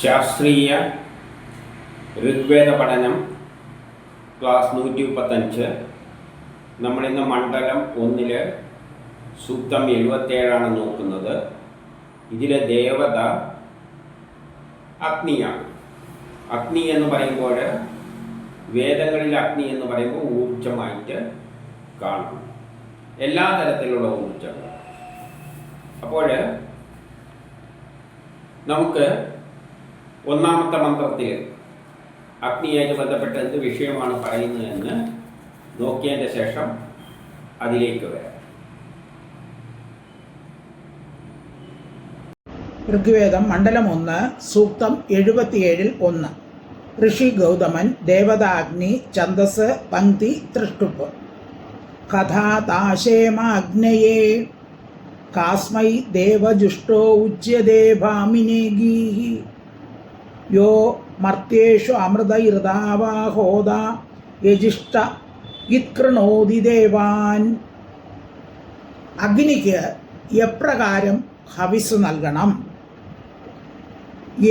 ശാസ്ത്രീയ ഋഗ്വേദ പഠനം ക്ലാസ് നൂറ്റി മുപ്പത്തഞ്ച് നമ്മളിന്ന് മണ്ഡലം ഒന്നിൽ സൂക്തം എഴുപത്തേഴാണ് നോക്കുന്നത്. ഇതിലെ ദേവത അഗ്നിയാണ് അഗ്നി എന്ന് പറയുമ്പോൾ വേദങ്ങളിൽ അഗ്നി എന്ന് പറയുമ്പോൾ ഊർജമായിട്ട് കാണും എല്ലാ തരത്തിലുള്ള ഊർജങ്ങൾ അപ്പോൾ നമുക്ക് ഒന്നാമത്തെ മന്ത്രത്തിൽ അഗ്നിയായിട്ട് ബന്ധപ്പെട്ട എന്ത് വിഷയമാണ് പറയുന്നതെന്ന് നോക്കിയതിന്റെ ശേഷം അതിലേക്ക് വരാം. ഋഗ്വേദം മണ്ഡലം ഒന്ന് സൂക്തം എഴുപത്തിയേഴിൽ ഒന്ന്. ഋഷി ഗൗതമൻ ദേവതാഗ്നി ഛന്ദസ് പങ്ക്തി തൃഷ്ടുപ്പ്. കഥാതാശേമാഗ്നയേ കാസ്മൈ ദേവജുഷ്ടോ ഉച്യതേ ഭാമിനേഗീः യോ മർത്തേഷു അമൃതൈർദാവാഹോദ യജിഷ്ഠ ഇത്കൃണോതി ദേവാൻ. അഗ്നിക്ക് എപ്രകാരം ഹവിസ് നൽകണം?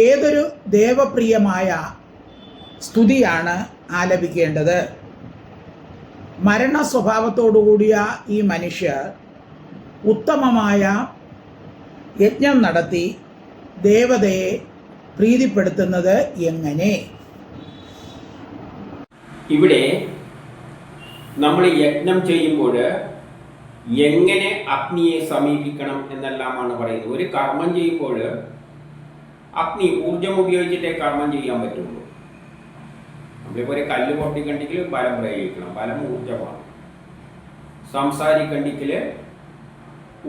ഏതൊരു ദേവപ്രിയമായ സ്തുതിയാണ് ആലപിക്കേണ്ടത്? മരണ സ്വഭാവത്തോടുകൂടിയ ഈ മനുഷ്യർ ഉത്തമമായ യജ്ഞം നടത്തി ദേവതയെ പ്രീതിപ്പെടുത്തുന്നത് എങ്ങനെ? ഇവിടെ നമ്മൾ യജ്ഞം ചെയ്യുമ്പോൾ എങ്ങനെ അഗ്നിയെ സമീപിക്കണം എന്നെല്ലാമാണ് പറയുന്നത്. ഒരു കർമ്മം ചെയ്യുമ്പോൾ അഗ്നി ഊർജം ഉപയോഗിച്ചിട്ടേ കർമ്മം ചെയ്യാൻ പറ്റുള്ളൂ. നമ്മളിപ്പോൾ ഒരു കല്ല് പൊട്ടിക്കണ്ടെങ്കിൽ ബലം പ്രയോഗിക്കണം. ബലം ഊർജമാണ് സംസാരിക്കണ്ടെങ്കിൽ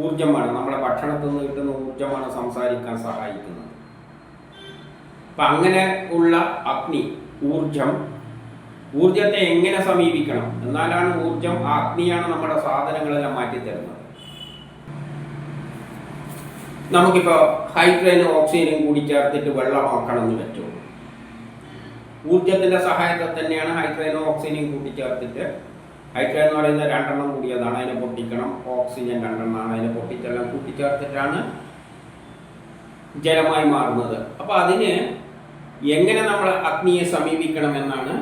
ഊർജമാണ് നമ്മളെ ഭക്ഷണത്തിൽ നിന്ന് കിട്ടുന്ന ഊർജമാണ് സംസാരിക്കാൻ സഹായിക്കുന്നത്. അപ്പം അങ്ങനെ ഉള്ള അഗ്നി ഊർജം ഊർജത്തെ എങ്ങനെ സമീപിക്കണം? എന്നാലാണ് ഊർജം ആ അഗ്നിയാണ് നമ്മുടെ സാധനങ്ങളെല്ലാം മാറ്റിത്തരുന്നത്. നമുക്കിപ്പോൾ ഹൈഡ്രജനും ഓക്സിജനും കൂടി ചേർത്തിട്ട് വെള്ളമാക്കണം എന്ന് വെച്ചു. ഊർജത്തിന്റെ സഹായത്തെ തന്നെയാണ് ഹൈഡ്രജനും ഓക്സിജനും കൂട്ടി ചേർത്തിട്ട് ഹൈഡ്രജൻ എന്ന് പറയുന്നത് രണ്ടെണ്ണം കൂടിയതാണ്. അതിനെ പൊട്ടിക്കണം ഓക്സിജൻ രണ്ടെണ്ണമാണ്. അതിനെ പൊട്ടിച്ചെല്ലാം കൂട്ടിച്ചേർത്തിട്ടാണ് ജലമായി മാറുന്നത്. അപ്പോൾ അതിന് എങ്ങനെ നമ്മൾ അഗ്നിയെ സമീപിക്കണം എന്നാണ്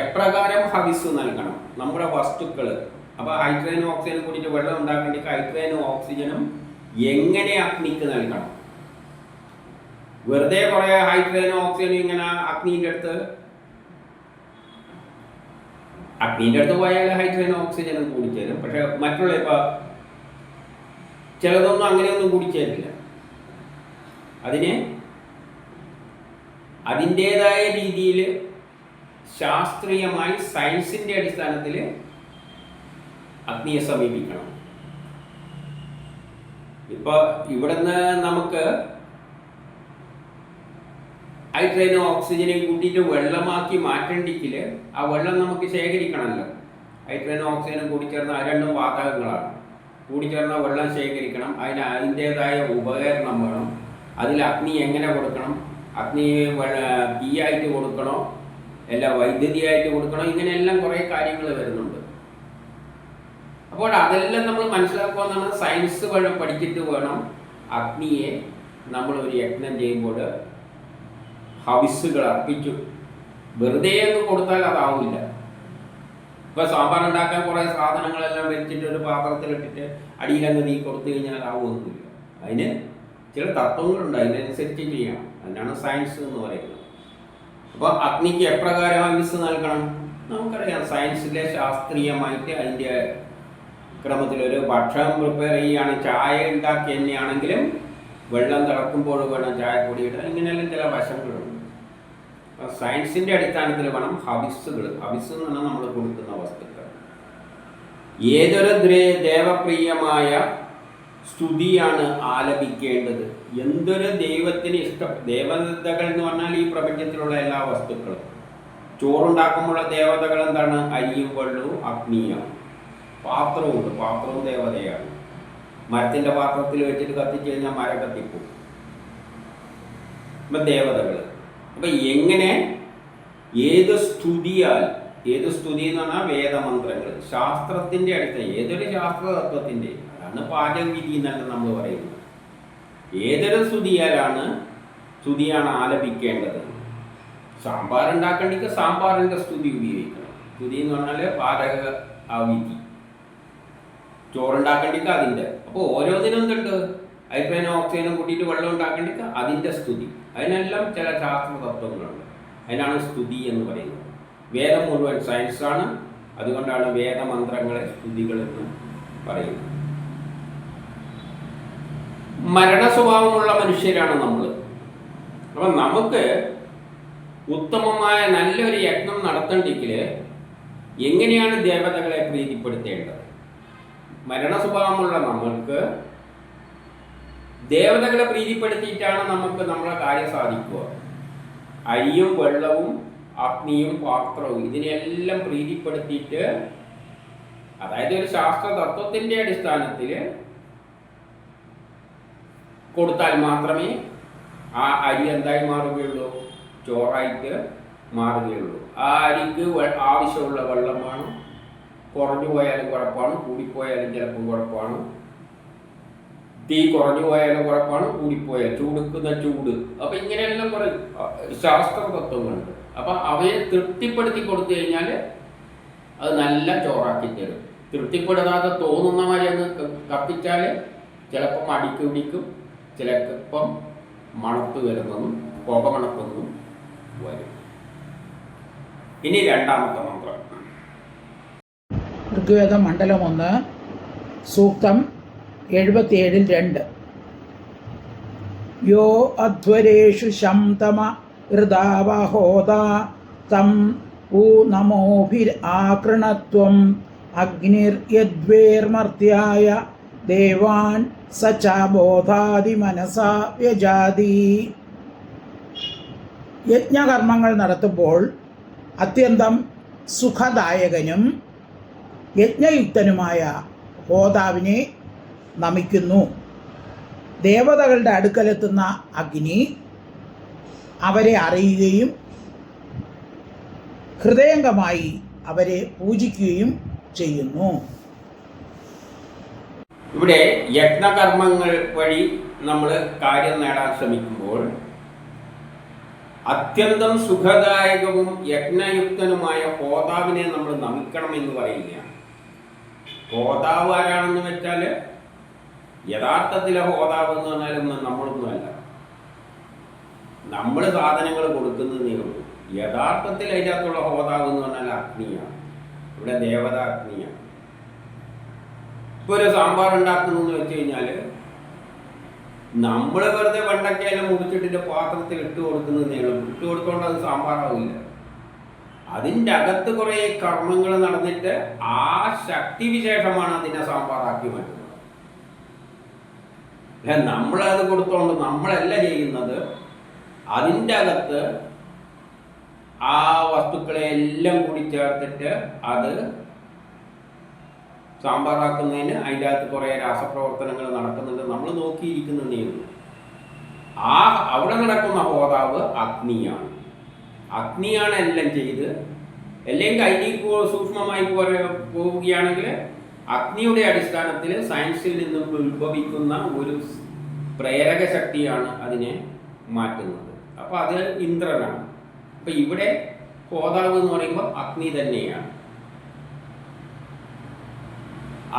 എപ്രകാരം ഹവിസ് നൽകണം. നമ്മുടെ വസ്തുക്കൾ അപ്പോൾ ഹൈഡ്രജനും ഓക്സിജനും കൂടിയിട്ട് വെള്ളം ഉണ്ടാക്കേണ്ടി ഹൈഡ്രജനും ഓക്സിജനും എങ്ങനെ അഗ്നിക്ക് നൽകണം? വെറുതെ കുറേ ഹൈഡ്രജനും ഓക്സിജനും ഇങ്ങനെ അഗ്നീന്റെ അടുത്ത് അഗ്നീന്റെ അടുത്ത് പോയാൽ ഹൈഡ്രജനും ഓക്സിജനും കൂടിച്ചേരും. പക്ഷെ മറ്റുള്ള ഇപ്പോൾ ചിലതൊന്നും അങ്ങനെയൊന്നും കൂടിച്ചേരില്ല. അതിന് അതിന്റേതായ രീതിയിൽ ശാസ്ത്രീയമായി സയൻസിന്റെ അടിസ്ഥാനത്തിൽ അഗ്നിയെ സമീപിക്കണം. ഇപ്പോൾ ഇവിടുന്ന് നമുക്ക് ഹൈഡ്രജനും ഓക്സിജനെയും കൂട്ടിയിട്ട് വെള്ളമാക്കി മാറ്റണ്ടെങ്കിൽ ആ വെള്ളം നമുക്ക് ശേഖരിക്കണമല്ലോ. ഹൈഡ്രജനും ഓക്സിജനും കൂടിച്ചേർന്ന ആ രണ്ടും വാതകങ്ങളാണ്. കൂടിച്ചേർന്ന വെള്ളം ശേഖരിക്കണം. അതിന് അതിന്റേതായ ഉപകരണം വേണം. അതിൽ അഗ്നി എങ്ങനെ കൊടുക്കണം? അഗ്നി തീയായിട്ട് കൊടുക്കണോ? അല്ല വൈദ്യുതിയായിട്ട് കൊടുക്കണോ? ഇങ്ങനെയെല്ലാം കുറേ കാര്യങ്ങൾ വരുന്നുണ്ട്. അപ്പോൾ അതെല്ലാം നമ്മൾ മനസ്സിലാക്കുക സയൻസ് വഴി പഠിച്ചിട്ട് വേണം അഗ്നിയെ നമ്മൾ ഒരു യജ്ഞം ചെയ്യുമ്പോൾ ഹവിസുകൾ അർപ്പിച്ചു. വെറുതെ എന്ന് കൊടുത്താൽ അതാവില്ല. ഇപ്പൊ സാമ്പാർ ഉണ്ടാക്കാൻ കുറേ സാധനങ്ങളെല്ലാം വെച്ചിട്ട് ഒരു പാത്രത്തിലിട്ടിട്ട് അടിയിലങ്ങ് നീ കൊടുത്തു കഴിഞ്ഞാൽ ആവുമൊന്നുമില്ല അതിന് ചില തത്വങ്ങളുണ്ട് അതിനനുസരിച്ച് ചെയ്യണം അതിനാണ് സയൻസ് എന്ന് പറയുന്നത്. അപ്പോൾ അഗ്നിക്ക് എപ്രകാരം ആയുസ് നൽകണം? നമുക്കറിയാം സയൻസിലെ ശാസ്ത്രീയമായിട്ട് അതിന്റെ ക്രമത്തിലൊരു ഭക്ഷണം പ്രിപ്പയർ ചെയ്യുകയാണ്. ചായ ഉണ്ടാക്കി തന്നെയാണെങ്കിലും വെള്ളം തിളക്കുമ്പോൾ വേണം ചായ കൂടിയിട്ട് ഇങ്ങനെയെല്ലാം ചില വശങ്ങളുണ്ട്. അപ്പോൾ സയൻസിന്റെ അടിസ്ഥാനത്തിൽ വേണം ഹവിസുകൾ ഹവിസ് എന്ന് പറഞ്ഞാൽ നമ്മൾ കൊടുക്കുന്ന വസ്തുക്കൾ. ഏതൊരു ദേവപ്രിയമായ സ്തുതിയാണ് ആലപിക്കേണ്ടത്. എന്തൊരു ദൈവത്തിന് ഇഷ്ടം? ദേവതകൾ എന്ന് പറഞ്ഞാൽ ഈ പ്രപഞ്ചത്തിലുള്ള എല്ലാ വസ്തുക്കളും. ചോറുണ്ടാക്കുമ്പോഴുള്ള ദേവതകൾ എന്താണ്? അരിയും വെള്ളവും അഗ്നിയാണ്. പാത്രവുമുണ്ട്. പാത്രവും ദേവതയാണ്. മരത്തിന്റെ പാത്രത്തിൽ വെച്ചിട്ട് കത്തിച്ചു കഴിഞ്ഞാൽ മരം കത്തിപ്പോകും അപ്പം ദേവതകൾ. അപ്പം എങ്ങനെ? ഏത് സ്തുതിയാൽ? ഏത് സ്തുതി എന്ന് പറഞ്ഞാൽ വേദമന്ത്രങ്ങൾ. ശാസ്ത്രത്തിന്റെ അടുത്ത ഏതൊരു ശാസ്ത്ര തത്വത്തിന്റെ അതാണ് പാചകവിധി എന്നല്ല നമ്മൾ പറയുന്നത്. ഏതൊരു സ്തുതിയാലാണ് സ്തുതിയാണ് ആലപിക്കേണ്ടത്. സാമ്പാർ ഉണ്ടാക്കണ്ടെങ്കിൽ സാമ്പാറിന്റെ സ്തുതി ഉപയോഗിക്കണം. സ്തുതി എന്ന് പറഞ്ഞാൽ പാചക ആ വിധി. ചോറുണ്ടാക്കണ്ടെങ്കിൽ അതിന്റെ അപ്പോൾ ഓരോന്നിനും എന്തുണ്ട്? ഹൈഡ്രജനും ഓക്സിജനും കൂട്ടിയിട്ട് വെള്ളം ഉണ്ടാക്കണ്ടെങ്കിൽ അതിന്റെ സ്തുതി. അതിനെല്ലാം ചില ശാസ്ത്ര തത്വങ്ങളുണ്ട്. അതിനാണ് സ്തുതി എന്ന് പറയുന്നത്. വേദം മുഴുവൻ സയൻസാണ് അതുകൊണ്ടാണ് വേദമന്ത്രങ്ങളെ സ്തുതികളെന്ന് പറയുന്നത്. മരണ സ്വഭാവമുള്ള മനുഷ്യരാണ് നമ്മൾ അപ്പം നമുക്ക് ഉത്തമമായ നല്ലൊരു യജ്ഞം നടത്തണ്ടെങ്കിൽ എങ്ങനെയാണ് ദേവതകളെ പ്രീതിപ്പെടുത്തേണ്ടത്? മരണ സ്വഭാവമുള്ള നമ്മൾക്ക് ദേവതകളെ പ്രീതിപ്പെടുത്തിയിട്ടാണ് നമുക്ക് നമ്മളെ കാര്യം സാധിക്കുക. അരിയും വെള്ളവും അഗ്നിയും പാത്രവും ഇതിനെല്ലാം പ്രീതിപ്പെടുത്തിയിട്ട് അതായത് ഒരു ശാസ്ത്ര തത്വത്തിന്റെ അടിസ്ഥാനത്തിൽ കൊടുത്താൽ മാത്രമേ ആ അരി എന്തായി മാറുകയുള്ളൂ? ചോറായിട്ട് മാറുകയുള്ളൂ. ആ അരിക്ക് ആവശ്യമുള്ള വെള്ളമാണ്. കുറഞ്ഞു പോയാലും കുഴപ്പമാണ് കൂടിപ്പോയാലും ചിലപ്പോൾ കുഴപ്പമാണ്. തീ കുറഞ്ഞു പോയാലും കുഴപ്പമാണ് കൂടിപ്പോയാൽ ചൂടുക്കുന്ന ചൂട്. അപ്പൊ ഇങ്ങനെയെല്ലാം കുറെ ശാസ്ത്ര തത്വങ്ങളുണ്ട് അപ്പൊ അവയെ തൃപ്തിപ്പെടുത്തി കൊടുത്തു കഴിഞ്ഞാൽ അത് നല്ല ചോറാക്കി തരും. തൃപ്തിപ്പെടുത്താതെ തോന്നുന്ന മാതിരി ക- കത്തിച്ചാൽ ചിലപ്പം അടിക്ക് പിടിക്കും ചിലപ്പം മണത്ത് വരുന്നതും പുക മണക്കുന്നതും വരും. ഇനി രണ്ടാമത്തെ മന്ത്രം. ഋഗ്വേദം മണ്ഡലം ഒന്ന് സൂക്തം എഴുപത്തിയേഴിൽ രണ്ട്. യോ അധ്വരേഷു ശംതമ ഹൃദാവഹോദ തം ഊ നമോഭിർ ആകൃണത്വം അഗ്നിർ യദ്വേർമർത്യായ ദേവാൻ സ ബോധാതി മനസാ വ്യജാതി. യജ്ഞകർമ്മങ്ങൾ നടത്തുമ്പോൾ അത്യന്തം സുഖദായകനും യജ്ഞയുക്തനുമായ ഹോതാവിനെ നമിക്കുന്നു. ദേവതകളുടെ അടുക്കലെത്തുന്ന അഗ്നി അവരെ അറിയുകയും ഹൃദയംഗമായി അവരെ പൂജിക്കുകയും ചെയ്യുന്നു. ഇവിടെ യജ്ഞകർമ്മങ്ങൾ വഴി നമ്മൾ കാര്യം നേടാൻ ശ്രമിക്കുമ്പോൾ അത്യന്തം സുഖദായകവും യജ്ഞയുക്തനുമായ ഹോതാവിനെ നമ്മൾ നമിക്കണം എന്ന് പറയുകയാണ്. ഹോതാവ് ആരാണെന്ന് വെച്ചാൽ യഥാർത്ഥത്തിലെ ഹോതാവ് എന്ന് പറഞ്ഞാലൊന്നും നമ്മളൊന്നുമല്ല നമ്മൾ സാധനങ്ങൾ കൊടുക്കുന്നതേ ഉള്ളൂ. യഥാർത്ഥത്തിൽ അതിനകത്തുള്ള ഹോതാവ് എന്ന് പറഞ്ഞാൽ അഗ്നിയാണ്. ഇവിടെ ദേവത അഗ്നിയാണ്. ഇപ്പൊ ഒരു സാമ്പാർ ഉണ്ടാക്കുന്നു എന്ന് വെച്ച് കഴിഞ്ഞാൽ നമ്മൾ വെറുതെ വെണ്ടക്കയെല്ലാം മുറിച്ചിട്ടിന്റെ പാത്രത്തിൽ ഇട്ട് കൊടുക്കുന്നതേ ഉള്ളൂ. ഇട്ട് കൊടുത്തോണ്ട് അത് സാമ്പാറാവില്ല. അതിന്റെ അകത്ത് കുറേ കർമ്മങ്ങൾ നടന്നിട്ട് ആ ശക്തി വിശേഷമാണ് അതിനെ സാമ്പാറാക്കി മാറ്റുന്നത്. നമ്മളത് കൊടുത്തോണ്ട് നമ്മളല്ല ചെയ്യുന്നത് അതിന്റെ അകത്ത് ആ വസ്തുക്കളെ എല്ലാം കൂടി ചേർത്തിട്ട് അത് സാമ്പാറാക്കുന്നതിന് അതിന്റെ അകത്ത് കുറേ രാസപ്രവർത്തനങ്ങൾ നടക്കുന്നുണ്ട്. നമ്മൾ നോക്കിയിരിക്കുന്നതേ ഉള്ളൂ ആ അവിടെ നടക്കുന്ന ഹോതാവ് അഗ്നിയാണ്. അഗ്നിയാണ് എല്ലാം ചെയ്ത്. അല്ലെങ്കിൽ അതിൽ സൂക്ഷ്മമായി പോവുകയാണെങ്കിൽ അഗ്നിയുടെ അടിസ്ഥാനത്തിൽ സയൻസിൽ നിന്നും ഉത്ഭവിക്കുന്ന ഒരു പ്രേരക ശക്തിയാണ് അതിനെ മാറ്റുന്നത്. അപ്പോൾ അത് ഇന്ദ്രനാണ്. അപ്പോൾ ഇവിടെ ഹോതാവ് എന്ന് പറയുമ്പോൾ അഗ്നി തന്നെയാണ്.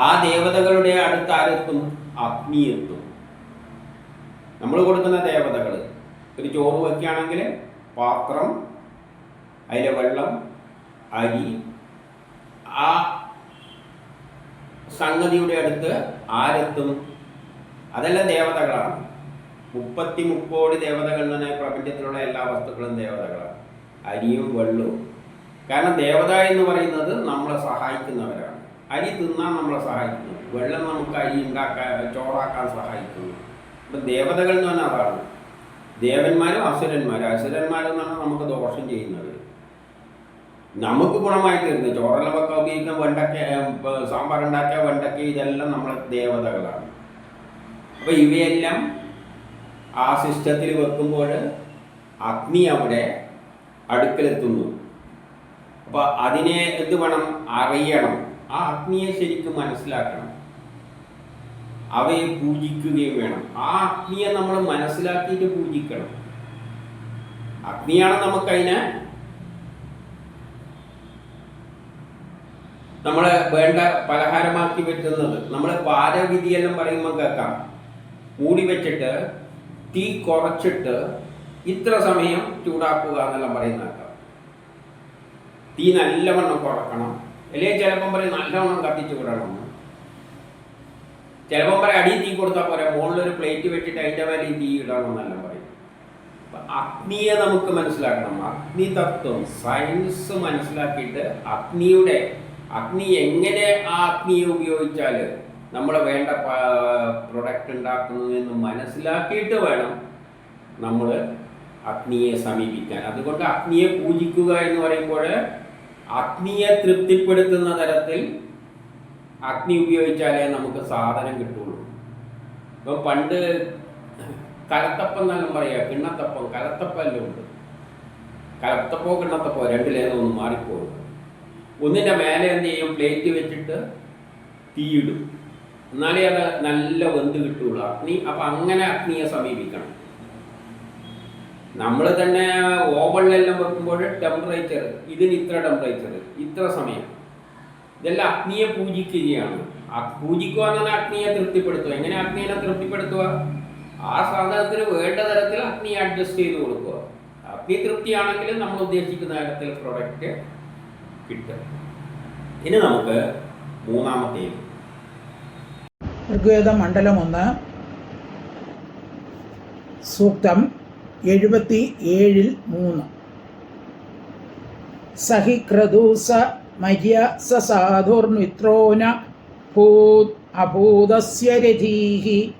ആ ദേവതകളുടെ അടുത്ത് ആരെത്തും അഗ്നി എത്തും. നമ്മൾ കൊടുക്കുന്ന ദേവതകൾ ഒരു ചോറ് വയ്ക്കുകയാണെങ്കിൽ പാത്രം അതിലെ വെള്ളം അരി ആ സംഗതിയുടെ അടുത്ത് ആരെത്തും? അതെല്ലാം ദേവതകളാണ്. മുപ്പത്തി മുപ്പോടി ദേവതകൾ തന്നെ പ്രപഞ്ചത്തിലുള്ള എല്ലാ വസ്തുക്കളും ദേവതകളാണ്. അരിയും വെള്ളവും കാരണം ദേവത എന്ന് പറയുന്നത് നമ്മളെ സഹായിക്കുന്നവരാണ്. അരി തിന്നാൻ നമ്മളെ സഹായിക്കുന്നു. വെള്ളം നമുക്ക് അരി ഉണ്ടാക്കാൻ ചോറാക്കാൻ സഹായിക്കുന്നു. അപ്പം ദേവതകൾ എന്ന് പറഞ്ഞാൽ അതാണ്. ദേവന്മാരും അസുരന്മാരും. അസുരന്മാരെന്ന് പറഞ്ഞാൽ നമുക്ക് ദോഷം ചെയ്യുന്നവർ നമുക്ക് ഗുണമായി തരുന്നത്. ചോറെല്ലാം ഉപയോഗിക്കാൻ വെണ്ടക്ക സാമ്പാർ ഉണ്ടാക്കിയ വെണ്ടക്ക ഇതെല്ലാം നമ്മളെ ദേവതകളാണ്. അപ്പൊ ഇവയെല്ലാം ആ സിസ്റ്റത്തിൽ വെക്കുമ്പോൾ അഗ്നി അവിടെ അടുക്കലെത്തുന്നു. അപ്പൊ അതിനെ എന്ത് വേണം? അറിയണം. ആ അഗ്നിയെ ശരിക്കും മനസ്സിലാക്കണം. അവയെ പൂജിക്കുകയും വേണം. ആ അഗ്നിയെ നമ്മൾ മനസ്സിലാക്കിയിട്ട് പൂജിക്കണം. അഗ്നിയാണ് നമുക്കതിനെ നമ്മളെ വേണ്ട പലഹാരമാക്കി വെക്കുന്നത്. നമ്മൾ പാരവിധിയെല്ലാം പറയുമ്പോൾ കേൾക്കാം. മൂടി വെച്ചിട്ട് തീ കുറച്ചിട്ട് ഇത്ര സമയം ചൂടാക്കുക എന്നെല്ലാം പറയുന്ന കേൾക്കാം. തീ നല്ലവണ്ണം കുറക്കണം. അല്ലെങ്കിൽ ചിലപ്പം പറയും നല്ലവണ്ണം കത്തിച്ചു വിടണം ചിലപ്പം പറയും അടി തീ കൊടുത്താൽ പോരാ മുകളിലൊരു പ്ലേറ്റ് വെച്ചിട്ട് അതിന്റെ മേലെ തീ ഇടണം എന്നെല്ലാം പറയും. അഗ്നിയെ നമുക്ക് മനസ്സിലാക്കണം. അഗ്നി തത്വം സയൻസ് മനസ്സിലാക്കിയിട്ട് അഗ്നിയുടെ അഗ്നി എങ്ങനെ ആ അഗ്നിയെ ഉപയോഗിച്ചാൽ നമ്മൾ വേണ്ട പ്രൊഡക്റ്റ് ഉണ്ടാക്കുന്നതെന്ന് മനസ്സിലാക്കിയിട്ട് വേണം നമ്മൾ അഗ്നിയെ സമീപിക്കാൻ. അതുകൊണ്ട് അഗ്നിയെ പൂജിക്കുക എന്ന് പറയുമ്പോൾ അഗ്നിയെ തൃപ്തിപ്പെടുത്തുന്ന തരത്തിൽ അഗ്നി ഉപയോഗിച്ചാലേ നമുക്ക് സാധനം കിട്ടുള്ളൂ. ഇപ്പം പണ്ട് കലത്തപ്പം എന്നെല്ലാം പറയാ. കിണ്ണത്തപ്പം കലത്തപ്പം എല്ലാം ഉണ്ട്. കലത്തപ്പോ കിണ്ണത്തപ്പോ രണ്ടിലേതോ ഒന്ന് മാറിപ്പോകും. ഒന്നിന്റെ മേലെ എന്ത് ചെയ്യും? പ്ലേറ്റ് വെച്ചിട്ട് തീയിടും. എന്നാലേ അത് നല്ല വെന്ത് കിട്ടുള്ളൂ. അഗ്നി അപ്പം അങ്ങനെ അഗ്നിയെ സമീപിക്കണം. നമ്മൾ തന്നെ ഓവണിലെല്ലാം വെക്കുമ്പോൾ ടെമ്പറേച്ചർ ഇതിന് ഇത്ര ടെമ്പറേച്ചർ ഇത്ര സമയം. ഇതെല്ലാം അഗ്നിയെ പൂജിക്കുകയാണ്. പൂജിക്കുക എന്നാൽ അഗ്നിയെ തൃപ്തിപ്പെടുത്തുക. എങ്ങനെ അഗ്നിയെ തൃപ്തിപ്പെടുത്തുക? ആ സാധനത്തിന് വേണ്ട തരത്തിൽ അഗ്നിയെ അഡ്ജസ്റ്റ് ചെയ്ത് കൊടുക്കുക. അഗ്നി തൃപ്തിയാണെങ്കിൽ നമ്മൾ ഉദ്ദേശിക്കുന്ന തരത്തിൽ പ്രൊഡക്റ്റ് കിട്ടും ഇനി നമുക്ക് മൂന്നാമത്തേത്. ഋഗ്വേദ മണ്ഡലം ഒന്ന്. സൂക്തം എഴുപത്തി ഏഴിൽ മൂന്ന്. സഹി ക്രദൂസ മര്യ സ സാധുർമിത്രോന ഭൂത് അഭൂതസ്യ രഥീഹി.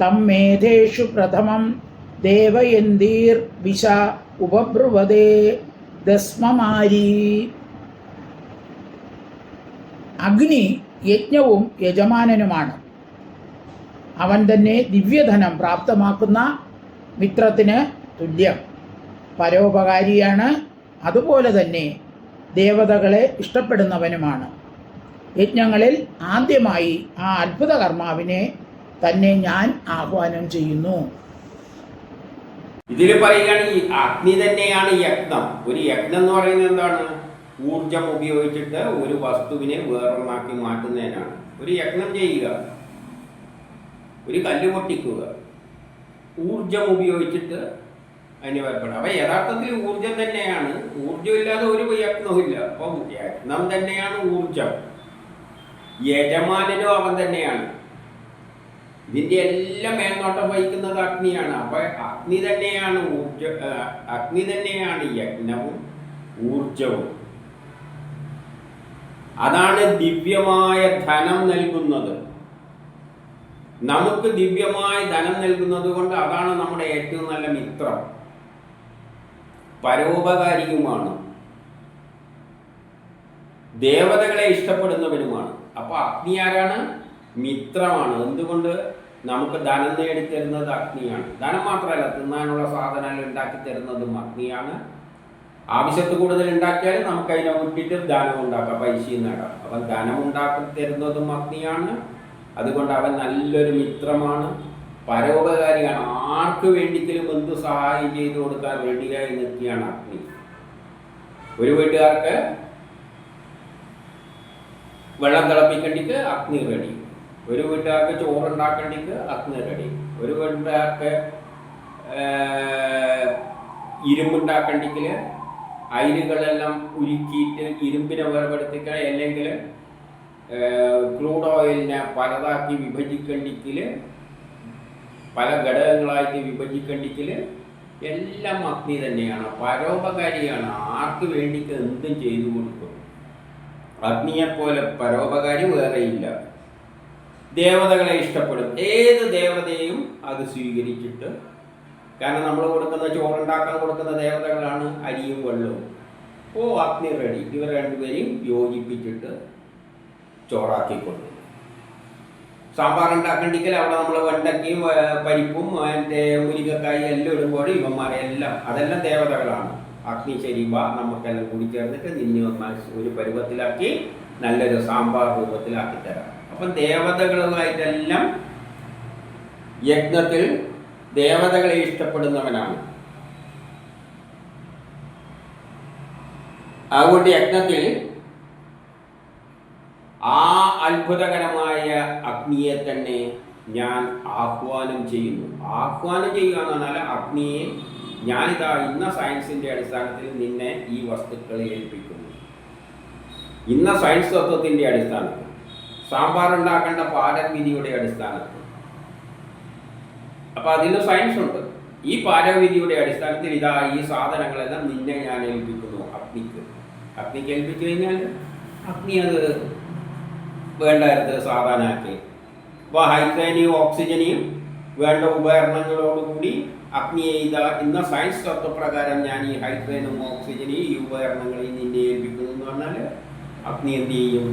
തം മേധേഷു പ്രഥമം ദേവയന്തീർ വിശ ഉപബ്രുവദേ ദസ്മമാരി. അഗ്നി യജ്ഞവും യജമാനനുമാണ്. അവൻ തന്നെ ദിവ്യധനം പ്രാപ്തമാക്കുന്ന മിത്രത്തിന് തുല്യം. പരോപകാരിയാണ്. അതുപോലെ തന്നെ ദേവതകളെ ഇഷ്ടപ്പെടുന്നവനുമാണ്. യജ്ഞങ്ങളിൽ ആദ്യമായി ആ അത്ഭുത കർമാവിനെ തന്നെ ഞാൻ ആഹ്വാനം ചെയ്യുന്നു. ഇതിൽ പറയുകയാണ് ഈ അഗ്നി തന്നെയാണ് യജ്ഞം ഒരു യജ്ഞം എന്ന് പറയുന്നത് എന്താണ്? ഊർജം ഉപയോഗിച്ചിട്ട് ഒരു വസ്തുവിനെ വേറൊന്നാക്കി മാറ്റുന്നതിനാണ്. ഒരു യജ്ഞം ചെയ്യുക. ഒരു കല്ല് പൊട്ടിക്കുക. ഊർജം ഉപയോഗിച്ചിട്ട് അതിന് വേർപ്പെടുക അപ്പൊ യഥാർത്ഥത്തിൽ ഊർജം തന്നെയാണ്. ഊർജം ഇല്ലാതെ ഒരു ഇല്ല. അപ്പം യജ്ഞം തന്നെയാണ് ഊർജം യജമാനനും അവൻ തന്നെയാണ്. ഇതിന്റെ എല്ലാം മേൽനോട്ടം വഹിക്കുന്നത് അഗ്നിയാണ്. അപ്പൊ അഗ്നി തന്നെയാണ് ഊർജ അഗ്നി തന്നെയാണ് യജ്ഞവും ഊർജവും അതാണ് ദിവ്യമായ ധനം നൽകുന്നത്. നമുക്ക് ദിവ്യമായി ധനം നൽകുന്നത് കൊണ്ട് അതാണ് നമ്മുടെ ഏറ്റവും നല്ല മിത്രം. പരോപകാരിയുമാണ്. ദേവതകളെ ഇഷ്ടപ്പെടുന്നവനുമാണ്. അപ്പൊ അഗ്നി ആരാണ്? മിത്രമാണ്. എന്തുകൊണ്ട്? നമുക്ക് ധനം നേടിത്തരുന്നത് അഗ്നിയാണ്. ധനം മാത്രമല്ല തിന്നാനുള്ള സാധനങ്ങൾ ഉണ്ടാക്കി തരുന്നതും അഗ്നിയാണ്. ആവശ്യത്ത് കൂടുതൽ ഉണ്ടാക്കിയാൽ നമുക്ക് അതിനെ വിട്ടിട്ട് ധനം ഉണ്ടാക്കാം പൈസയും നേടാം. അപ്പം ധനം ഉണ്ടാക്കി തരുന്നതും അഗ്നിയാണ്. അതുകൊണ്ട് അവൻ നല്ലൊരു മിത്രമാണ്. പരോപകാരിയാണ്. ആർക്ക് വേണ്ടിക്കലും ബന്ധു സഹായം ചെയ്തു കൊടുക്കാൻ റെഡിയായി നിൽക്കുകയാണ് അഗ്നി. ഒരു വീട്ടുകാർക്ക് വെള്ളം തിളപ്പിക്കേണ്ടിക്ക് അഗ്നി റെഡി ഒരു വീട്ടുകാർക്ക് ചോറുണ്ടാക്കേണ്ടിക്ക് അഗ്നി റെഡി ഒരു വീട്ടുകാർക്ക് ഏർ, അയിലുകളെല്ലാം ഉരുക്കിയിട്ട് ഇരുമ്പിനെ വേർപെടുത്തിക്കുക. അല്ലെങ്കിൽ ക്രൂഡ് ഓയിലിനെ പലതാക്കി വിഭജിക്കണ്ടിക്കിൽ പല ഘടകങ്ങളായിട്ട് വിഭജിക്കണ്ടിക്കിൽ എല്ലാം അഗ്നി തന്നെയാണ്. പരോപകാരിയാണ്. ആർക്ക് വേണ്ടിക്ക് എന്തും ചെയ്തു കൊടുക്കും. അഗ്നിയെപ്പോലെ പരോപകാരി വേറെയില്ല. ദേവതകളെ ഇഷ്ടപ്പെടും. ഏത് ദേവതയും അത് സ്വീകരിച്ചിട്ട് കാരണം നമ്മൾ കൊടുക്കുന്ന ചോറുണ്ടാക്കാൻ കൊടുക്കുന്ന ദേവതകളാണ് അരിയും വെള്ളവും. ഓ അഗ്നി റെഡി ഇവർ രണ്ടുപേരെയും യോജിപ്പിച്ചിട്ട് ചോറാക്കി കൊടുക്കും. സാമ്പാർ ഉണ്ടാക്കണ്ടെങ്കിൽ അവിടെ നമ്മൾ വെണ്ടക്കയും പരിപ്പും മറ്റേ മുരിങ്ങക്കായും എല്ലാം ഇടുമ്പോൾ ഇവന്മാരെ എല്ലാം അതെല്ലാം ദേവതകളാണ്. അഗ്നി ശരീവ നമുക്കെല്ലാം കൂടി ചേർന്നിട്ട് നിന്നെ ഒരു പരുവത്തിലാക്കി നല്ലൊരു സാമ്പാർ രൂപത്തിലാക്കി തരാം. അപ്പം ദേവതകളുമായിട്ടെല്ലാം യജ്ഞത്തിൽ ദേവതകളെ ഇഷ്ടപ്പെടുന്നവനാണ്. അതുകൊണ്ട് യജ്ഞത്തിൽ ആ അത്ഭുതകരമായ അഗ്നിയെ തന്നെ ഞാൻ ആഹ്വാനം ചെയ്യുന്നു. ആഹ്വാനം ചെയ്യുക എന്ന് പറഞ്ഞാൽ അഗ്നിയെ ഞാനിതാ ഇന്ന സയൻസിന്റെ അടിസ്ഥാനത്തിൽ നിന്നെ ഈ വസ്തുക്കളെ ഏൽപ്പിക്കുന്നു. ഇന്ന സയൻസ് തത്വത്തിന്റെ അടിസ്ഥാനത്തിൽ. സാമ്പാർ ഉണ്ടാക്കേണ്ട പാരവിധിയുടെ അടിസ്ഥാനത്തിൽ. അപ്പൊ അതിന് സയൻസ് ഉണ്ട്. ഈ പാരവിധിയുടെ അടിസ്ഥാനത്തിൽ ഇതാ ഈ സാധനങ്ങളെല്ലാം നിന്നെ ഞാൻ ഏൽപ്പിക്കുന്നു അഗ്നിക്ക്. അഗ്നിക്ക് ഏൽപ്പിച്ചു കഴിഞ്ഞാൽ അഗ്നി അത് വേണ്ട തരത്തിൽ സാധാരണയാക്കി. അപ്പോൾ ഹൈഡ്രജനെയും ഓക്സിജനെയും വേണ്ട ഉപകരണങ്ങളോടുകൂടി അഗ്നി ചെയ്ത ഇന്ന സയൻസ് തത്വപ്രകാരം ഞാൻ ഈ ഹൈഡ്രജനും ഓക്സിജനെയും ഈ ഉപകരണങ്ങളെയും നിന്നെ ഏൽപ്പിക്കുന്നു എന്ന് പറഞ്ഞാൽ അഗ്നി എന്ത് ചെയ്യും?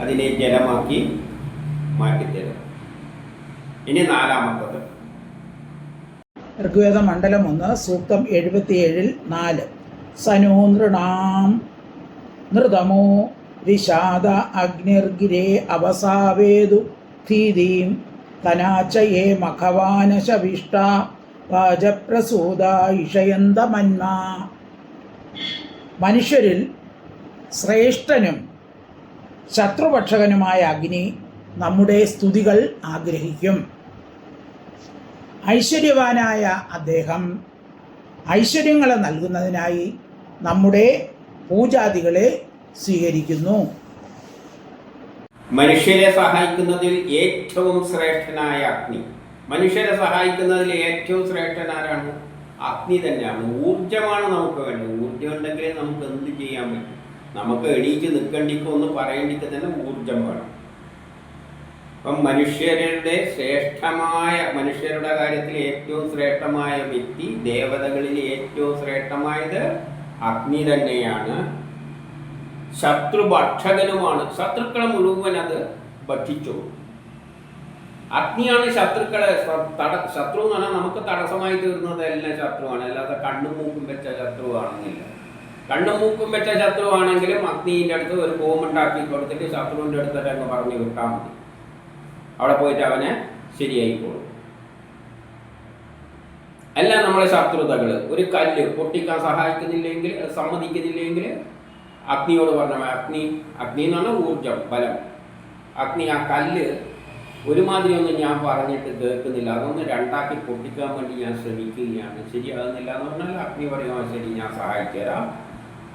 അതിനെ ജലമാക്കി മാറ്റിത്തരും. ഇനി നാലാമത്തത്. ഋഗ്വേദ മണ്ഡലം ഒന്ന് സൂക്തം എഴുപത്തിയേഴിൽ നാല്. സനോ നൃണാം നൃതമോ വിഷാദ അഗ്നിർഗിരേ അവസാവേതു ധീതീം തനാചയേ മഖവാനശവിഷ്ട വാജപ്രസൂത ഇഷയന്തമന്മ മനുഷ്യരിൽ ശ്രേഷ്ഠനും ശത്രുപക്ഷകനുമായ അഗ്നി നമ്മുടെ സ്തുതികൾ ആഗ്രഹിക്കും. ഐശ്വര്യവാനായ അദ്ദേഹം ഐശ്വര്യങ്ങളെ നൽകുന്നതിനായി നമ്മുടെ പൂജാദികളെ സ്വീകരിക്കുന്നു. മനുഷ്യരെ സഹായിക്കുന്നതിൽ ഏറ്റവും ശ്രേഷ്ഠനായ അഗ്നി. മനുഷ്യരെ സഹായിക്കുന്നതിൽ ഏറ്റവും ശ്രേഷ്ഠനാരാണ് അഗ്നി തന്നെയാണ്. ഊർജമാണ് നമുക്ക് വേണ്ടത്. ഊർജം ഉണ്ടെങ്കിലേ നമുക്ക് എന്ത് ചെയ്യാൻ പറ്റും? നമുക്ക് എണീറ്റ് നിൽക്കണ്ടിക്കോ എന്ന് പറയേണ്ടിക്ക് തന്നെ ഊർജം വേണം. അപ്പം മനുഷ്യരുടെ ശ്രേഷ്ഠമായ മനുഷ്യരുടെ കാര്യത്തിൽ ഏറ്റവും ശ്രേഷ്ഠമായ വ്യക്തി ദേവതകളിൽ ഏറ്റവും ശ്രേഷ്ഠമായത് അഗ്നി തന്നെയാണ്. ശത്രുഭക്ഷകനുമാണ് ശത്രുക്കളെ മുഴുവൻ അത് ഭക്ഷിച്ചു. അഗ്നിയാണ് ശത്രുക്കളെ തട ശത്രു എന്ന് പറഞ്ഞാൽ നമുക്ക് തടസ്സമായി തീർന്നത് എല്ലാം ശത്രുവാണ്. അല്ലാതെ കണ്ണും മൂക്കും വെച്ച ശത്രുവാണെന്നില്ല. കണ്ണും മൂക്കും വെച്ച ശത്രുവാണെങ്കിലും അഗ്നിന്റെ അടുത്ത് ഒരു ബോംബുണ്ടാക്കി കൊടുത്തിട്ട് ശത്രുവിന്റെ അടുത്തിട്ട് അങ്ങ് പറഞ്ഞു വിട്ടാൽ മതി. അവിടെ പോയിട്ട് അവനെ ശരിയായി പോകും അല്ല നമ്മളെ ശത്രുതകൾ ഒരു കല്ല് പൊട്ടിക്കാൻ സഹായിക്കുന്നില്ലെങ്കിൽ സമ്മതിക്കുന്നില്ലെങ്കിൽ അഗ്നിയോട് പറഞ്ഞ അഗ്നി അഗ്നി എന്ന് ഊർജം ബലം. അഗ്നി ആ കല്ല് ഒരുമാതിരി ഒന്നും ഞാൻ പറഞ്ഞിട്ട് കേൾക്കുന്നില്ല. അതൊന്ന് രണ്ടാക്കി പൊട്ടിക്കാൻ വേണ്ടി ഞാൻ ശ്രമിക്കുകയാണ്. ശരിയാകുന്നില്ല എന്ന് പറഞ്ഞാൽ അഗ്നി പറയുക ശരി ഞാൻ സഹായിച്ചു തരാം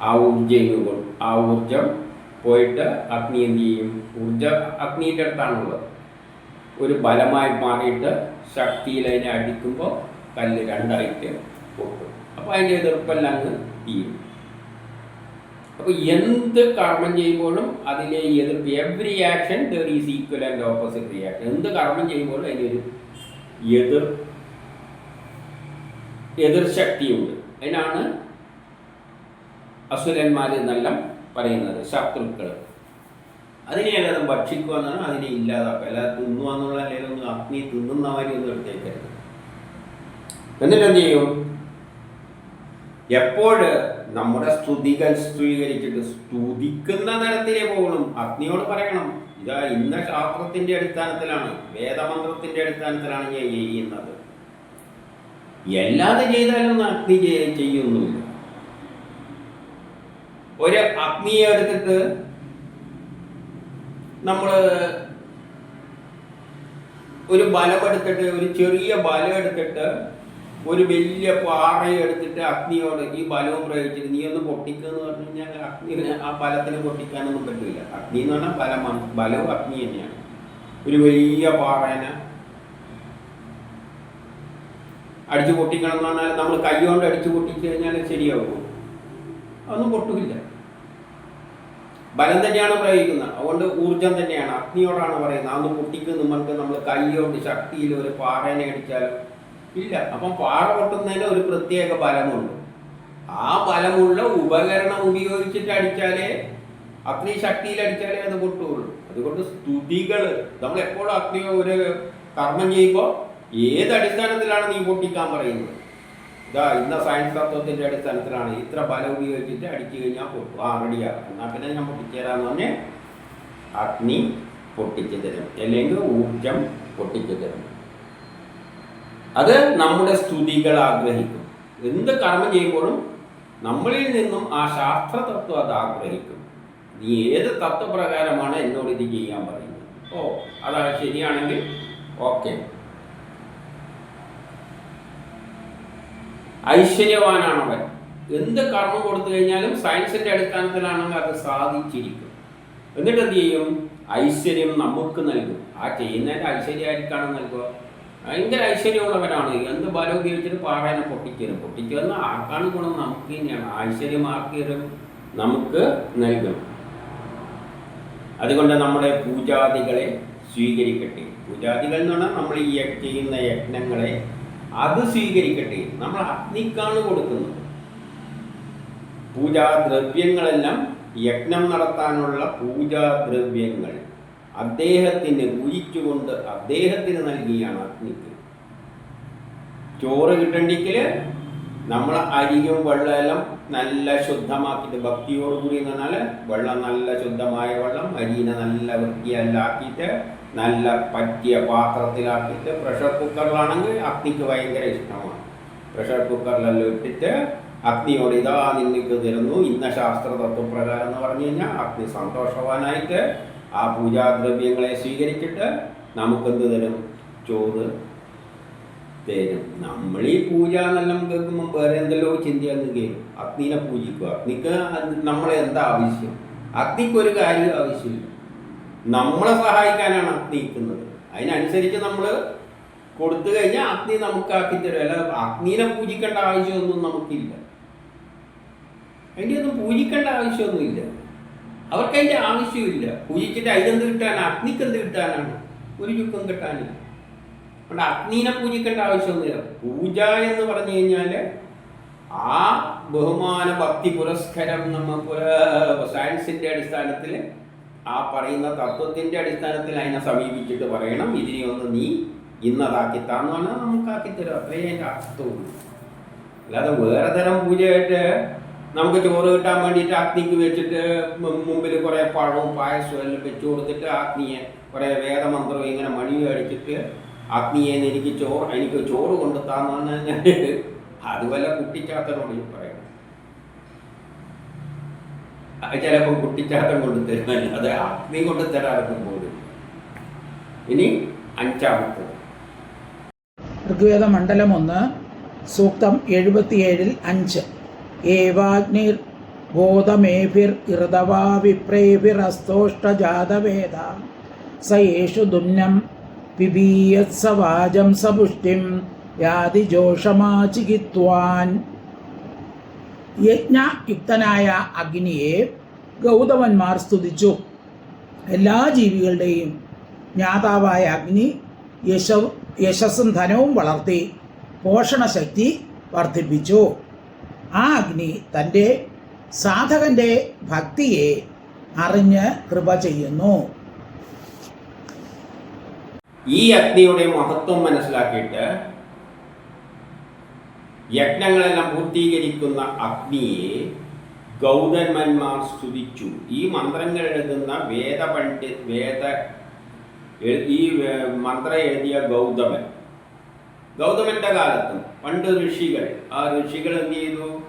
ആ ഊർജം കൊണ്ട് ആ ഊർജം പോയിട്ട് അഗ്നി എന്ത് ചെയ്യും? ഊർജ അഗ്നിയുടെ അടുത്താണുള്ളത്. ഒരു ബലമായി മാറിയിട്ട് ശക്തിയിൽ അതിനെ അടിക്കുമ്പോൾ കല്ല് രണ്ടായിട്ട് പൊട്ടും. അപ്പോൾ അതിന്റെ എതിർപ്പെല്ലാം അങ്ങ് തീരും. അപ്പോൾ എന്ത് കർമ്മം ചെയ്യുമ്പോഴും അതിലെ എതിർപ്പ് every action there is equal and opposite reaction എന്ത് കർമ്മം ചെയ്യുമ്പോഴും അതിനൊരു എതിർ എതിർ ശക്തിയുണ്ട്. അതിനാണ് അസുരന്മാർ എന്നെല്ലാം പറയുന്നത് ശത്രുക്കൾ അതിനെ ഏതായാലും ഭക്ഷിക്കുക എന്നാണ് അതിനെ ഇല്ലാതാക്കുക. അല്ലാതെ തിന്നുക എന്നുള്ള അല്ലെങ്കിൽ അഗ്നി തിന്നുന്ന മാതിരി ഒന്നും എടുത്തേക്കരുത്. എന്നിട്ട് എന്ത് ചെയ്യും? എപ്പോഴ് നമ്മുടെ സ്തുതികൾ സ്തുതീകരിച്ചിട്ട് സ്തുതിക്കുന്ന തരത്തിലേ പോകണം. അഗ്നിയോട് പറയണം. ഇതാ ഇന്ന ശാസ്ത്രത്തിന്റെ അടിസ്ഥാനത്തിലാണ് വേദമന്ത്രത്തിന്റെ അടിസ്ഥാനത്തിലാണ് ഞാൻ ചെയ്യുന്നത്. എല്ലാതെ ചെയ്താലും അഗ്നി ചെയ്യ- ചെയ്യുന്നില്ല ഒരു അഗ്നിയെ എടുത്തിട്ട് നമ്മൾ ഒരു ബലം എടുത്തിട്ട് ഒരു ചെറിയ ബലം എടുത്തിട്ട് ഒരു വലിയ പാറ എടുത്തിട്ട് അഗ്നിയോട് ഈ ബലവും പ്രയോഗിച്ചിട്ട് നീ ഒന്ന് പൊട്ടിക്കുക എന്ന് പറഞ്ഞു കഴിഞ്ഞാൽ അഗ്നി ആ ബലത്തിന് പൊട്ടിക്കാനൊന്നും പറ്റില്ല അഗ്നി എന്ന് പറഞ്ഞാൽ ബലമാണ്. ബലവും അഗ്നി തന്നെയാണ്. ഒരു വലിയ പാറേനെ അടിച്ചു പൊട്ടിക്കണം എന്ന് പറഞ്ഞാൽ നമ്മൾ കൈകൊണ്ട് അടിച്ചു പൊട്ടിച്ചു കഴിഞ്ഞാൽ ശരിയാവും അതൊന്നും പൊട്ടില്ല. ബലം തന്നെയാണ് പ്രയോഗിക്കുന്നത്. അതുകൊണ്ട് ഊർജം തന്നെയാണ്. അഗ്നിയോടാണ് പറയുന്നത്. അതൊന്ന് പൊട്ടിക്കുന്നു നമ്മൾക്ക് നമ്മൾ കൈ കൊണ്ട് ശക്തിയിൽ ഒരു പാറേനെ അടിച്ചാലും ഇല്ല അപ്പം പാറ പൊട്ടുന്നതിന് ഒരു പ്രത്യേക ബലമുണ്ട്. ആ ബലമുള്ള ഉപകരണം ഉപയോഗിച്ചിട്ട് അടിച്ചാലേ അഗ്നി ശക്തിയിൽ അടിച്ചാലേ അത് പൊട്ടുകയുള്ളൂ അതുകൊണ്ട് സ്തുതികൾ നമ്മൾ എപ്പോഴും അഗ്നി ഒരു കർമ്മം ചെയ്യുമ്പോൾ ഏത് അടിസ്ഥാനത്തിലാണ് നീ പൊട്ടിക്കാൻ പറയുന്നത്? ഇതാ ഇന്ന സയൻസ് തത്വത്തിന്റെ അടിസ്ഥാനത്തിലാണ് ഇത്ര ബലം ഉപയോഗിച്ചിട്ട് അടിച്ചു കഴിഞ്ഞാൽ പൊട്ടും. ആ റെഡിയാ എന്നാൽ പിന്നെ ഞാൻ പൊട്ടിച്ചേരാന്ന് പറഞ്ഞ് അഗ്നി പൊട്ടിച്ചു തരും. അല്ലെങ്കിൽ ഊർജം പൊട്ടിച്ചു തരും. അത് നമ്മുടെ സ്തുതികൾ ആഗ്രഹിക്കും. എന്ത് കർമ്മം ചെയ്യുമ്പോഴും നമ്മളിൽ നിന്നും ആ ശാസ്ത്ര തത്വം അത് ആഗ്രഹിക്കും. നീ ഏത് തത്വപ്രകാരമാണ് എന്നോട് ഇത് ചെയ്യാൻ പറയുന്നത്? ഓ അതാ ശരിയാണെങ്കിൽ ഓക്കെ. ഐശ്വര്യവാനാണവൻ. എന്ത് കർമ്മം കൊടുത്തു കഴിഞ്ഞാലും സയൻസിന്റെ അടിസ്ഥാനത്തിലാണെങ്കിൽ അത് സാധിച്ചിരിക്കും. എന്നിട്ട് എന്ത് ചെയ്യും? ഐശ്വര്യം നമുക്ക് നൽകും. ആ ചെയ്യുന്നതിന്റെ ഐശ്വര്യമായിരിക്കാണ് നൽകുക? ഭയങ്കര ഐശ്വര്യമുള്ളവനാണ്. എന്ത് ബലം ഉപയോഗിച്ചിട്ട് പാറേനെ പൊട്ടിക്കലും. പൊട്ടിക്കുന്ന ആർക്കാണ് ഗുണം? നമുക്ക് തന്നെയാണ് ഐശ്വര്യമാക്കിയതും നമുക്ക് നൽകും അതുകൊണ്ട് നമ്മുടെ പൂജാദികളെ സ്വീകരിക്കട്ടെ. പൂജാദികൾ എന്ന് പറഞ്ഞാൽ നമ്മൾ ഈ ചെയ്യുന്ന യജ്ഞങ്ങളെ അത് സ്വീകരിക്കട്ടെ. നമ്മൾ അഗ്നിക്കാണ് കൊടുക്കുന്നത്. പൂജാദ്രവ്യങ്ങളെല്ലാം യജ്ഞം നടത്താനുള്ള പൂജാദ്രവ്യങ്ങൾ. അദ്ദേഹത്തിന് കുഴിച്ചുകൊണ്ട് അദ്ദേഹത്തിന് നൽകിയാണ് അഗ്നിക്ക്. ചോറ് കിട്ടണ്ടെങ്കിൽ നമ്മൾ അരിയും വെള്ളമെല്ലാം നല്ല ശുദ്ധമാക്കിയിട്ട് ഭക്തിയോടുകൂടി എന്ന് പറഞ്ഞാൽ വെള്ളം നല്ല ശുദ്ധമായ വെള്ളം അരിനെ നല്ല വൃത്തിയല്ലാക്കിയിട്ട് നല്ല പറ്റിയ പാത്രത്തിലാക്കിയിട്ട് പ്രഷർ കുക്കറിലാണെങ്കിൽ അഗ്നിക്ക് ഭയങ്കര ഇഷ്ടമാണ്. പ്രഷർ കുക്കറിലെല്ലാം ഇട്ടിട്ട് അഗ്നിയോട് ഇതാ നിന്നിക്ക് തരുന്നു ഇന്ന ശാസ്ത്ര തത്വപ്രകാരം എന്ന് പറഞ്ഞു കഴിഞ്ഞാൽ അഗ്നി സന്തോഷവാനായിട്ട് ആ പൂജാദ്രവ്യങ്ങളെ സ്വീകരിച്ചിട്ട് നമുക്കെന്ത് തരും? ചോറ് തരും നമ്മൾ ഈ പൂജ എന്നെല്ലാം കേൾക്കുമ്പോൾ വേറെ എന്തെല്ലോ ചിന്തയാന്ന് കേൾക്കും അഗ്നിനെ പൂജിക്കുക. അഗ്നിക്ക് നമ്മളെ എന്താ ആവശ്യം? അഗ്നിക്ക് ഒരു കാര്യം ആവശ്യമില്ല. നമ്മളെ സഹായിക്കാനാണ് അഗ്നി നിൽക്കുന്നത്. അതിനനുസരിച്ച് നമ്മൾ കൊടുത്തു കഴിഞ്ഞാൽ അഗ്നി നമുക്ക് ആക്കി തരും. അല്ല അഗ്നിനെ പൂജിക്കേണ്ട ആവശ്യമൊന്നും നമുക്കില്ല. അതിന്റെ ഒന്നും പൂജിക്കേണ്ട ആവശ്യമൊന്നുമില്ല. അവർക്ക് അതിന്റെ ആവശ്യമില്ല. പൂജിച്ചിട്ട് അതിനെന്ത് കിട്ടാനാണ് അഗ്നിക്ക് എന്ത് കിട്ടാനാണ്? ഒരു ചുക്കം കിട്ടാനില്ല. അതുകൊണ്ട് അഗ്നീനെ പൂജിക്കേണ്ട ആവശ്യമൊന്നുമില്ല. പൂജ എന്ന് പറഞ്ഞു കഴിഞ്ഞാൽ ആ ബഹുമാന ഭക്തി പുരസ്കരം നമ്മൾ സയൻസിന്റെ അടിസ്ഥാനത്തിൽ ആ പറയുന്ന തത്വത്തിന്റെ അടിസ്ഥാനത്തിൽ അതിനെ സമീപിച്ചിട്ട് പറയണം. ഇതിനെ ഒന്ന് നീ ഇന്നതാക്കി താന്ന് പറഞ്ഞാൽ നമുക്കാക്കി തരും അത്രയും അതിന്റെ അർത്ഥമുള്ളൂ അല്ലാതെ വേറെ തരം പൂജയായിട്ട് നമുക്ക് ചോറ് കിട്ടാൻ വേണ്ടിയിട്ട് അഗ്നിക്ക് വെച്ചിട്ട് മുമ്പിൽ കുറേ പഴവും പായസവും എല്ലാം വെച്ച് കൊടുത്തിട്ട് അഗ്നിയെ കുറേ വേദമന്ത്രവും ഇങ്ങനെ മണി അടിച്ചിട്ട് അഗ്നിയെ എനിക്ക് ചോറ് എനിക്ക് ചോറ് കൊണ്ട് താന്നാണ് അതുപോലെ കുട്ടിച്ചാത്തനോട് ഈ പറയുന്നത് ചിലപ്പോൾ കുട്ടിച്ചാത്തൻ കൊണ്ട് തരും അത് അഗ്നി കൊണ്ട് തരാറൊന്നും പോലും ഇനി അഞ്ചാമത്തത് ഋഗ്വേദ മണ്ഡലം ഒന്ന് സൂക്തം എഴുപത്തിയേഴിൽ അഞ്ച്. ഏവാഗ്നിർ ഗോതമേഭിർ ഇർദവാ വിപ്രേഭിരസ്തോഷ്ടജാതവേദ. സ യേഷു ദുംനം പിബീയത് സ വാചം സ പുഷ്ടിം യാതി ജോഷമാചികിത്വാൻ യജ്ഞയുക്തനായ അഗ്നിയെ ഗൗതമന്മാർ സ്തുതിച്ചു. എല്ലാ ജീവികളുടെയും ജ്ഞാതാവായ അഗ്നി യശ യശസ്സും ധനവും വളർത്തി പോഷണശക്തി വർദ്ധിപ്പിച്ചു. ആ അഗ്നി തന്റെ സാധകന്റെ ഭക്തിയെ അറിഞ്ഞ് കൃപ ചെയ്യുന്നു. ഈ അഗ്നിയുടെ മഹത്വം മനസ്സിലാക്കിയിട്ട് യജ്ഞങ്ങളെല്ലാം പൂർത്തീകരിക്കുന്ന അഗ്നിയെ ഗൗതന്മാന്മാർ സ്തുതിച്ചു. ഈ മന്ത്രങ്ങൾ എഴുതുന്ന വേദപണ്ഡിത് വേദ ഈ മന്ത്രം എഴുതിയ ഗൗതമൻ. ഗൗതമന്റെ കാലത്തും പണ്ട് ഋഷികൾ ആ ഋഷികൾ എന്ത് ചെയ്തു?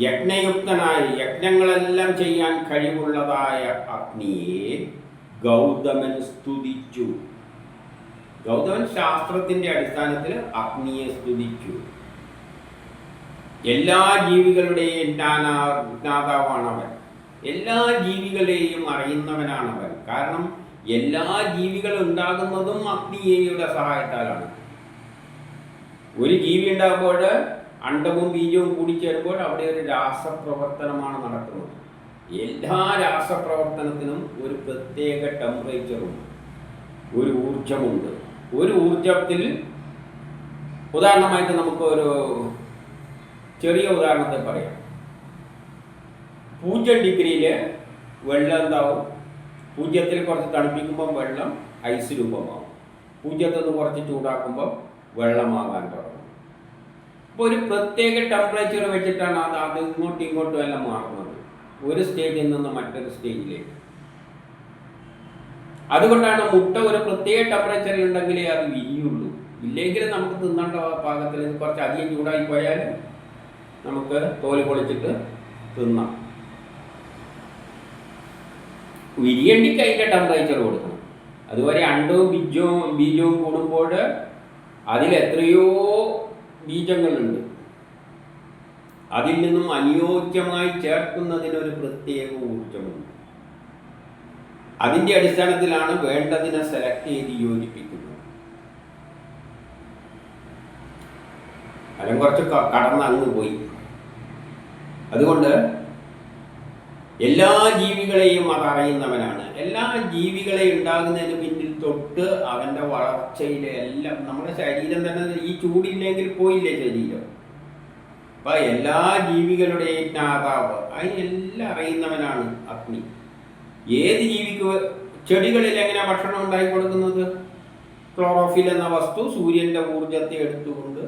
യജ്ഞയുക്തനായി യജ്ഞങ്ങളെല്ലാം ചെയ്യാൻ കഴിവുള്ളതായ അഗ്നിയെ ഗൗതമൻ സ്തുതിച്ചു. ഗൗതമൻ ശാസ്ത്രത്തിന്റെ അടിസ്ഥാനത്തിൽ അഗ്നിയെ സ്തുതിച്ചു. എല്ലാ ജീവികളുടെയും ജ്ഞാതാവാണ് ജ്ഞാതാവാണവൻ. എല്ലാ ജീവികളെയും അറിയുന്നവനാണവൻ. കാരണം എല്ലാ ജീവികളും ഉണ്ടാകുന്നതും അഗ്നിയേയുടെ സഹായത്താലാണ്. ഒരു ജീവി ഉണ്ടാകുമ്പോൾ അണ്ടവും ബീജവും കൂടി ചേരുമ്പോൾ അവിടെ ഒരു രാസപ്രവർത്തനമാണ് നടക്കുന്നത്. എല്ലാ രാസപ്രവർത്തനത്തിനും ഒരു പ്രത്യേക ടെമ്പറേച്ചറുണ്ട് ഒരു ഊർജമുണ്ട് ഒരു ഊർജത്തിൽ ഉദാഹരണമായിട്ട് നമുക്ക് ഒരു ചെറിയ ഉദാഹരണത്തെ പറയാം. പൂജ്യം ഡിഗ്രിയിൽ വെള്ളം എന്താവും? പൂജ്യത്തിൽ കുറച്ച് തണുപ്പിക്കുമ്പം വെള്ളം ഐസ് രൂപമാവും. പൂജ്യത്തിൽ നിന്ന് കുറച്ച് ചൂടാക്കുമ്പോൾ വെള്ളമാകാൻ തുടങ്ങും. അപ്പോൾ ഒരു പ്രത്യേക ടെമ്പറേച്ചർ വെച്ചിട്ടാണ് അത് അത് ഇങ്ങോട്ടും ഇങ്ങോട്ടും എല്ലാം മാറുന്നത്. ഒരു സ്റ്റേജിൽ നിന്ന് മറ്റൊരു സ്റ്റേജിലേക്ക് അതുകൊണ്ടാണ് മുട്ട ഒരു പ്രത്യേക ടെമ്പറേച്ചറിൽ ഉണ്ടെങ്കിലേ അത് വിരിയുള്ളൂ. ഇല്ലെങ്കിൽ നമുക്ക് തിന്നേണ്ട പാകത്തിൽ കുറച്ച് അധികം ചൂടായി പോയാൽ നമുക്ക് തോൽ പൊളിച്ചിട്ട് തിന്നാം. വിരിയണ്ടിക്ക് അതിന്റെ ടെമ്പറേച്ചർ കൊടുക്കണം. അതുവരെ അണ്ടവും ബീജവും ബീജവും കൂടുമ്പോൾ അതിൽ എത്രയോ ബീജങ്ങളുണ്ട്. അതിൽ നിന്നും അനുയോജ്യമായി ചേർക്കുന്നതിനൊരു പ്രത്യേക ഊർജമുണ്ട് അതിന്റെ അടിസ്ഥാനത്തിലാണ് വേണ്ടതിനെ സെലക്ട് ചെയ്ത് യോജിപ്പിക്കുന്നത്. അല്ലെങ്കിൽ കുറച്ച് കടന്ന് അങ്ങ് പോയി. അതുകൊണ്ട് എല്ലാ ജീവികളെയും അത് അറിയുന്നവനാണ്. എല്ലാ ജീവികളെയും ഉണ്ടാകുന്നതിന് തൊട്ട് അവന്റെ വളർച്ചയിലെ എല്ലാം നമ്മുടെ ശരീരം തന്നെ ഈ ചൂടില്ലെങ്കിൽ പോയില്ലേ ശരീരം? അപ്പൊ എല്ലാ ജീവികളുടെയും നാതാവ് അതിനെല്ലാം അറിയുന്നവനാണ് അഗ്നി. ഏത് ജീവിക്ക് ചെടികളിൽ എങ്ങനെ ഭക്ഷണം ഉണ്ടാക്കി കൊടുക്കുന്നത്? ക്ലോറോഫിൽ എന്ന വസ്തു സൂര്യന്റെ ഊർജത്തെ എടുത്തുകൊണ്ട്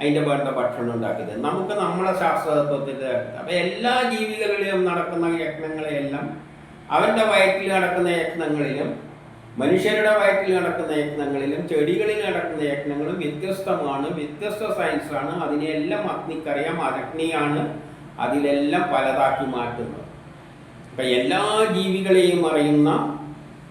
അതിന്റെ വേണ്ട ഭക്ഷണം ഉണ്ടാക്കിയത്. നമുക്ക് നമ്മുടെ ശാസ്ത്രതത്വത്തിൽ അപ്പൊ എല്ലാ ജീവികളിലും നടക്കുന്ന യജ്ഞങ്ങളെയെല്ലാം അവന്റെ വയറ്റിൽ നടക്കുന്ന യജ്ഞങ്ങളിലും മനുഷ്യരുടെ വയറ്റിൽ നടക്കുന്ന യത്നങ്ങളിലും ചെടികളിൽ നടക്കുന്ന യത്നങ്ങളും വ്യത്യസ്തമാണ്. വ്യത്യസ്ത സയൻസാണ് അതിനെല്ലാം അഗ്നിക്കറിയാം. അഗ്നിയാണ് അതിലെല്ലാം പലതാക്കി മാറ്റുന്നത്. അപ്പൊ എല്ലാ ജീവികളെയും അറിയുന്ന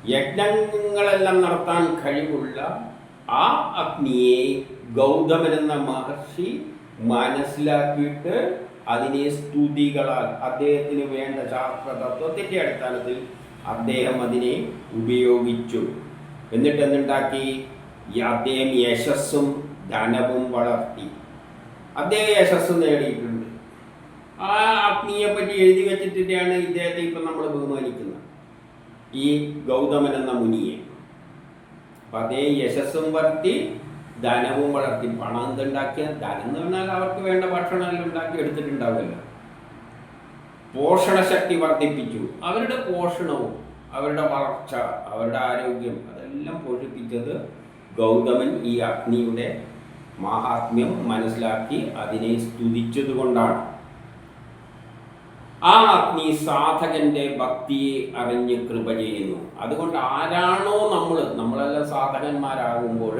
യജ്ഞങ്ങളെല്ലാം നടത്താൻ കഴിവുള്ള ആ അഗ്നിയെ ഗൗതമൻ എന്ന മഹർഷി മനസ്സിലാക്കിയിട്ട് അതിനെ സ്തുതികളാൽ അദ്ദേഹത്തിന് വേണ്ട ശാസ്ത്ര തത്വത്തിന്റെ അടിസ്ഥാനത്തിൽ അദ്ദേഹം അതിനെ ഉപയോഗിച്ചു. എന്നിട്ട് എന്തുണ്ടാക്കി ഈ അദ്ദേഹം യശസ്സും ധനവും വളർത്തി. അദ്ദേഹം യശസ് നേടിയിട്ടുണ്ട്. ആ അഗ്നിയെ പറ്റി എഴുതി വെച്ചിട്ടാണ് ഇദ്ദേഹത്തെ ഇപ്പം നമ്മൾ ബഹുമാനിക്കുന്നത്. ഈ ഗൗതമൻ എന്ന മുനിയെ. അപ്പം അതേ യശസ്സും വളർത്തി ധനവും വളർത്തി. പണം എന്തുണ്ടാക്കിയ? ധനം എന്ന് പറഞ്ഞാൽ അവർക്ക് വേണ്ട ഭക്ഷണം എല്ലാം ഉണ്ടാക്കി എടുത്തിട്ടുണ്ടാവുമല്ലോ. പോഷണശക്തി വർദ്ധിപ്പിച്ചു. അവരുടെ പോഷണവും അവരുടെ വളർച്ച അവരുടെ ആരോഗ്യം അതെല്ലാം പോഷിപ്പിച്ചത് ഗൗതമൻ ഈ അഗ്നിയുടെ മഹാത്മ്യം മനസ്സിലാക്കി അതിനെ സ്തുതിച്ചതുകൊണ്ടാണ് ആ അഗ്നി സാധകന്റെ ഭക്തിയെ അറിഞ്ഞ് കൃപ ചെയ്യുന്നു. അതുകൊണ്ട് ആരാണോ നമ്മൾ നമ്മളെല്ലാം സാധകന്മാരാകുമ്പോൾ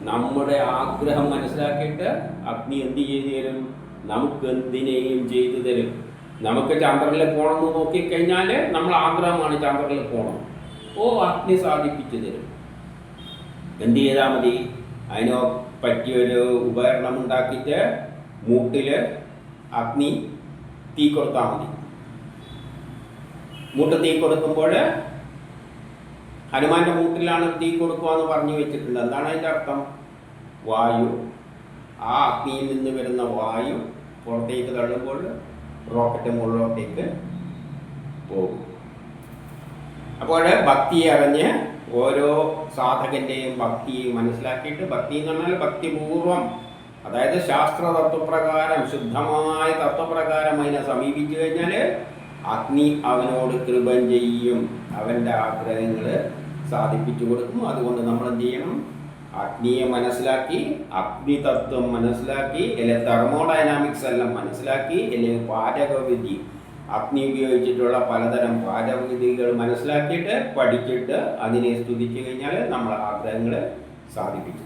നമ്മുടെ ആഗ്രഹം മനസ്സിലാക്കിയിട്ട് അഗ്നി എന്ത് ചെയ്തു തരും? നമുക്ക് എന്തിനേയും ചെയ്തു തരും. നമുക്ക് ചന്ദ്രനിൽ പോകണമെന്ന് നോക്കിക്കഴിഞ്ഞാൽ നമ്മൾ ആഗ്രഹമാണ് ചന്ദ്രനിൽ പോകണം. ഓ അഗ്നി സാധിപ്പിച്ചു തരും. എന്ത് ചെയ്താൽ മതി? അതിന് പറ്റിയൊരു ഉപകരണം ഉണ്ടാക്കിയിട്ട് മൂട്ടിൽ അഗ്നി തീ കൊടുത്താൽ മതി. മൂട്ട് തീ കൊടുക്കുമ്പോൾ ഹനുമാന്റെ മൂട്ടിലാണ് തീ കൊടുക്കുക എന്ന് പറഞ്ഞു വെച്ചിട്ടുണ്ട് എന്താണ് അതിന്റെ അർത്ഥം? വായു. ആ അഗ്നിയിൽ നിന്ന് വരുന്ന വായു പുറത്തേക്ക് തള്ളുമ്പോൾ റോക്കറ്റ് മുകളിലോട്ടേക്ക് പോകും. അപ്പോൾ ഭക്തിയെ അറിഞ്ഞ് ഓരോ സാധകന്റെയും ഭക്തിയെ മനസ്സിലാക്കിയിട്ട് ഭക്തി എന്ന് പറഞ്ഞാൽ ഭക്തിപൂർവം അതായത് ശാസ്ത്ര തത്വപ്രകാരം ശുദ്ധമായ തത്വപ്രകാരം അതിനെ സമീപിച്ചു കഴിഞ്ഞാൽ അഗ്നി അവനോട് കൃപം ചെയ്യും. അവന്റെ ആഗ്രഹങ്ങൾ സാധിപ്പിച്ചു കൊടുക്കും. അതുകൊണ്ട് നമ്മൾ എന്ത് ചെയ്യണം? അഗ്നിയെ മനസ്സിലാക്കി അഗ്നി തത്വം മനസ്സിലാക്കി അല്ലെങ്കിൽ തെർമോഡൈനാമിക്സ് എല്ലാം മനസ്സിലാക്കി അല്ലെങ്കിൽ പാചകവിധി. അഗ്നി ഉപയോഗിച്ചിട്ടുള്ള പലതരം പാചകവിധികൾ മനസ്സിലാക്കിയിട്ട് പഠിച്ചിട്ട് അതിനെ സ്തുതിച്ചു കഴിഞ്ഞാൽ നമ്മൾ ആഗ്രഹങ്ങൾ സാധിപ്പിക്കും.